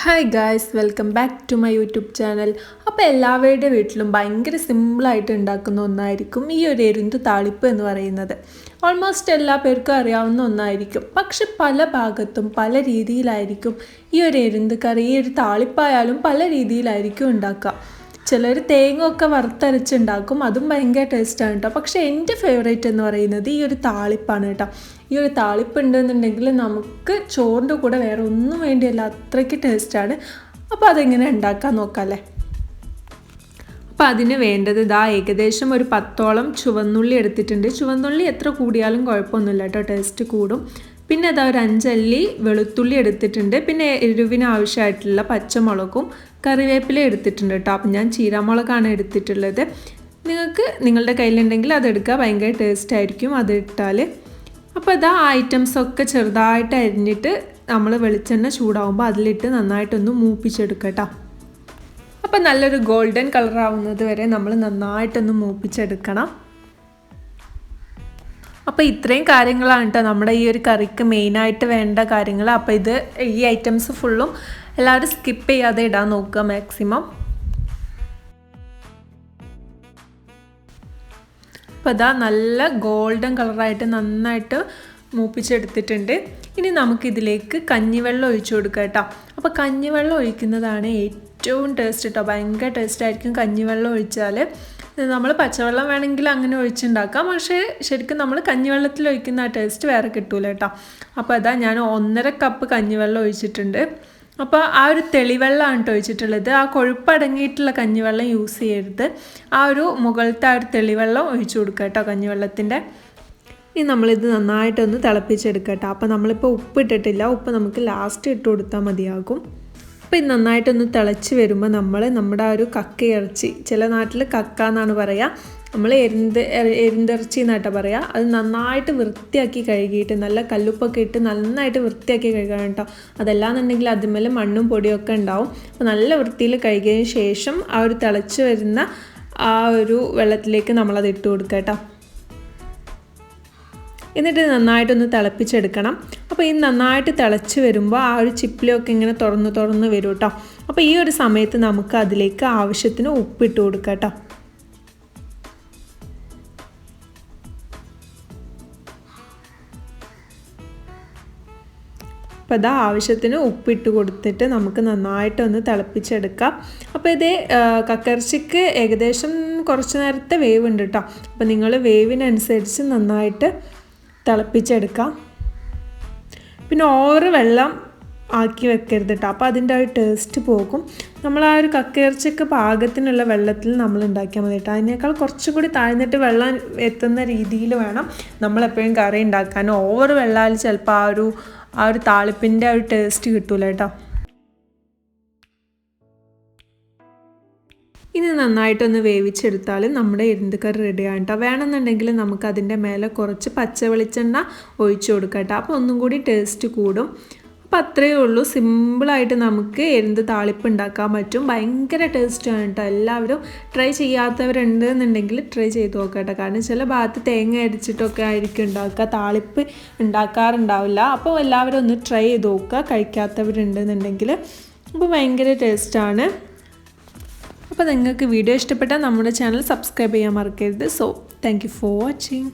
Hi guys welcome back to my YouTube channel അപ്പോൾ എല്ലാവരുടെ വീട്ടിലും ഭയങ്കര സിമ്പിളായിട്ട് ഉണ്ടാക്കുന്ന ഒന്നായിരിക്കും ഈ ഒരു എരുന്ത് താളിപ്പ് എന്ന് പറയുന്നത്. ഓൾമോസ്റ്റ് എല്ലാ പേർക്കും അറിയാവുന്ന ഒന്നായിരിക്കും. പക്ഷെ പല ഭാഗത്തും പല രീതിയിലായിരിക്കും ഈ ഒരു എരുന്ത് കറി ഈ ഒരു താളിപ്പായാലും പല രീതിയിലായിരിക്കും ഉണ്ടാക്കുക. ചിലർ തേങ്ങ ഒക്കെ വറുത്തരച്ചുണ്ടാക്കും. അതും ഭയങ്കര ടേസ്റ്റാണ് കേട്ടോ പക്ഷേ എന്റെ ഫേവറേറ്റ് എന്ന് പറയുന്നത് ഈ ഒരു താളിപ്പാണ് കേട്ടോ ഈ ഒരു താളിപ്പ് ഉണ്ടെന്നുണ്ടെങ്കിൽ നമുക്ക് ചോറിന്റെ കൂടെ വേറെ ഒന്നും വേണ്ടിയല്ല അത്രയ്ക്ക് ടേസ്റ്റാണ് അപ്പോൾ അതെങ്ങനെ ഉണ്ടാക്കാൻ നോക്കാം അല്ലേ? അപ്പോൾ അതിന് വേണ്ടത് ഇതാ ഏകദേശം ഒരു പത്തോളം ചുവന്നുള്ളി എടുത്തിട്ടുണ്ട്. ചുവന്നുള്ളി എത്ര കൂടിയാലും കുഴപ്പമൊന്നുമില്ല കേട്ടോ ടേസ്റ്റ് കൂടും. പിന്നെ അതാ ഒരു അഞ്ചല്ലി വെളുത്തുള്ളി എടുത്തിട്ടുണ്ട്. പിന്നെ എരിവിന് ആവശ്യമായിട്ടുള്ള പച്ചമുളകും കറിവേപ്പില എടുത്തിട്ടുണ്ട് കേട്ടോ. അപ്പം ഞാൻ ചീരാമുളകാണ് എടുത്തിട്ടുള്ളത്. നിങ്ങൾക്ക് നിങ്ങളുടെ കയ്യിലുണ്ടെങ്കിൽ അതെടുക്കുക ഭയങ്കര ടേസ്റ്റ് ആയിരിക്കും അത് ഇട്ടാൽ അപ്പോൾ അതാ ഐറ്റംസൊക്കെ ചെറുതായിട്ട് അരിഞ്ഞിട്ട് നമ്മൾ വെളിച്ചെണ്ണ ചൂടാവുമ്പോൾ അതിലിട്ട് നന്നായിട്ടൊന്ന് മൂപ്പിച്ചെടുക്കുക കേട്ടോ. അപ്പോൾ നല്ലൊരു ഗോൾഡൻ കളറാവുന്നത് വരെ നമ്മൾ നന്നായിട്ടൊന്ന് മൂപ്പിച്ചെടുക്കണം. അപ്പോൾ ഇത്രയും കാര്യങ്ങളാണ് കേട്ടോ നമ്മുടെ ഈ ഒരു കറിക്ക് മെയിനായിട്ട് വേണ്ട കാര്യങ്ങൾ അപ്പോൾ ഇത് ഈ ഐറ്റംസ് ഫുള്ളും എല്ലാവരും സ്കിപ്പ് ചെയ്യാതെ ഇടാൻ നോക്കുക മാക്സിമം അപ്പോൾ അതാ നല്ല ഗോൾഡൻ കളറായിട്ട് നന്നായിട്ട് മൂപ്പിച്ചെടുത്തിട്ടുണ്ട്. ഇനി നമുക്കിതിലേക്ക് കഞ്ഞിവെള്ളം ഒഴിച്ചു കൊടുക്കാം കേട്ടോ അപ്പോൾ കഞ്ഞിവെള്ളം ഒഴിക്കുന്നതാണ് ഏറ്റവും ടേസ്റ്റ് കേട്ടോ ഭയങ്കര ടേസ്റ്റ് ആയിരിക്കും കഞ്ഞിവെള്ളം ഒഴിച്ചാൽ നമ്മൾ പച്ചവെള്ളം വേണമെങ്കിൽ അങ്ങനെ ഒഴിച്ചുണ്ടാക്കാം. പക്ഷേ ശരിക്കും നമ്മൾ കഞ്ഞിവെള്ളത്തിൽ ഒഴിക്കുന്ന ആ ടേസ്റ്റ് വേറെ കിട്ടൂല കേട്ടോ. അപ്പോൾ അതാ ഞാൻ ഒന്നര കപ്പ് കഞ്ഞിവെള്ളം ഒഴിച്ചിട്ടുണ്ട്. അപ്പോൾ ആ ഒരു തെളിവെള്ളമാണ് കേട്ടോ ഒഴിച്ചിട്ടുള്ളത്. ആ കൊഴുപ്പടങ്ങിയിട്ടുള്ള കഞ്ഞിവെള്ളം യൂസ് ചെയ്യരുത്. ആ ഒരു മുകളിലത്തെ ആ ഒരു തെളിവെള്ളം ഒഴിച്ചു കൊടുക്കുക കേട്ടോ കഞ്ഞിവെള്ളത്തിന്റെ ഇനി നമ്മളിത് നന്നായിട്ടൊന്ന് തിളപ്പിച്ചെടുക്കട്ടോ കേട്ടോ അപ്പോൾ നമ്മളിപ്പോൾ ഉപ്പ് ഇട്ടിട്ടില്ല. ഉപ്പ് നമുക്ക് ലാസ്റ്റ് ഇട്ട് കൊടുത്താൽ മതിയാകും. അപ്പോൾ ഇത് നന്നായിട്ടൊന്ന് തിളച്ച് വരുമ്പോൾ നമ്മൾ നമ്മുടെ ആ ഒരു കക്ക ഇറച്ചി ചില നാട്ടിൽ കക്ക എന്നാണ് പറയുക. നമ്മൾ എരിന്ത് എരിന്തിറച്ചി എന്നായിട്ടാണ് പറയുക. അത് നന്നായിട്ട് വൃത്തിയാക്കി കഴുകിയിട്ട് നല്ല കല്ലുപ്പൊക്കെ ഇട്ട് നന്നായിട്ട് വൃത്തിയാക്കി കഴുകണം കേട്ടോ. അതല്ലാന്നുണ്ടെങ്കിൽ അതിന്മേൽ മണ്ണും പൊടിയൊക്കെ ഉണ്ടാവും. അപ്പോൾ നല്ല വൃത്തിയിൽ കഴുകിയതിന് ശേഷം ആ ഒരു തിളച്ച് വരുന്ന ആ ഒരു വെള്ളത്തിലേക്ക് നമ്മളത് ഇട്ട് കൊടുക്കുക കേട്ടോ. എന്നിട്ട് നന്നായിട്ടൊന്ന് തിളപ്പിച്ചെടുക്കണം. അപ്പോൾ ഈ നന്നായിട്ട് തിളച്ച് വരുമ്പോൾ ആ ഒരു ചിപ്പിലൊക്കെ ഇങ്ങനെ തുറന്ന് തുറന്ന് വരും കേട്ടോ അപ്പോൾ ഈ ഒരു സമയത്ത് നമുക്ക് അതിലേക്ക് ആവശ്യത്തിന് ഉപ്പിട്ട് കൊടുക്കാം കേട്ടോ അപ്പോൾ അതാ ആവശ്യത്തിന് ഉപ്പിട്ട് കൊടുത്തിട്ട് നമുക്ക് നന്നായിട്ടൊന്ന് തിളപ്പിച്ചെടുക്കാം. അപ്പോൾ ഇത് കക്കർച്ചിക്ക് ഏകദേശം കുറച്ച് നേരത്തെ വേവ് ഉണ്ട് കേട്ടോ അപ്പോൾ നിങ്ങൾ വേവിനനുസരിച്ച് നന്നായിട്ട് തിളപ്പിച്ചെടുക്കാം. പിന്നെ ഓവർ വെള്ളം ആക്കി വെക്കരുത് കേട്ടോ അപ്പോൾ അതിന്റെ ആ ഒരു ടേസ്റ്റ് പോകും. നമ്മൾ ആ ഒരു കക്കയിറച്ചൊക്കെ പാകത്തിനുള്ള വെള്ളത്തിൽ നമ്മൾ ഉണ്ടാക്കിയാൽ മതി കേട്ടോ അതിനേക്കാൾ കുറച്ചും കൂടി താഴ്ന്നിട്ട് വെള്ളം എത്തുന്ന രീതിയിൽ വേണം നമ്മളെപ്പോഴും കറി ഉണ്ടാക്കാൻ. ഓവർ വെള്ളാൽ ചിലപ്പോൾ ആ ഒരു ആ ഒരു താളിപ്പിന്റെ ആ ഒരു ടേസ്റ്റ് കിട്ടൂല കേട്ടോ ഇനി നന്നായിട്ടൊന്ന് വേവിച്ചെടുത്താൽ നമ്മുടെ എരുന്തുകറി റെഡിയാണ് കേട്ടോ വേണമെന്നുണ്ടെങ്കിൽ നമുക്ക് അതിന്റെ മേലെ കുറച്ച് പച്ച വെളിച്ചെണ്ണ ഒഴിച്ചു കൊടുക്കാം കേട്ടോ അപ്പോൾ ഒന്നും കൂടി ടേസ്റ്റ് കൂടും. അപ്പോൾ അത്രയേ ഉള്ളൂ. സിമ്പിളായിട്ട് നമുക്ക് എന്ത് താളിപ്പ് ഉണ്ടാക്കാൻ പറ്റും. ഭയങ്കര ആണ് കേട്ടോ എല്ലാവരും ട്രൈ ചെയ്യാത്തവരുണ്ട് എന്നുണ്ടെങ്കിൽ ട്രൈ ചെയ്ത് നോക്കാം കേട്ടോ കാരണം ചില ഭാഗത്ത് തേങ്ങ അരിച്ചിട്ടൊക്കെ ആയിരിക്കും ഉണ്ടാക്കുക. താളിപ്പ് ഉണ്ടാക്കാറുണ്ടാവില്ല. അപ്പോൾ എല്ലാവരും ഒന്ന് ട്രൈ ചെയ്ത് നോക്കുക. കഴിക്കാത്തവരുണ്ട് എന്നുണ്ടെങ്കിൽ അപ്പോൾ ഭയങ്കര ടേസ്റ്റാണ് അപ്പോൾ നിങ്ങൾക്ക് വീഡിയോ ഇഷ്ടപ്പെട്ടാൽ നമ്മുടെ ചാനൽ സബ്സ്ക്രൈബ് ചെയ്യാൻ മറക്കരുത്. So thank for watching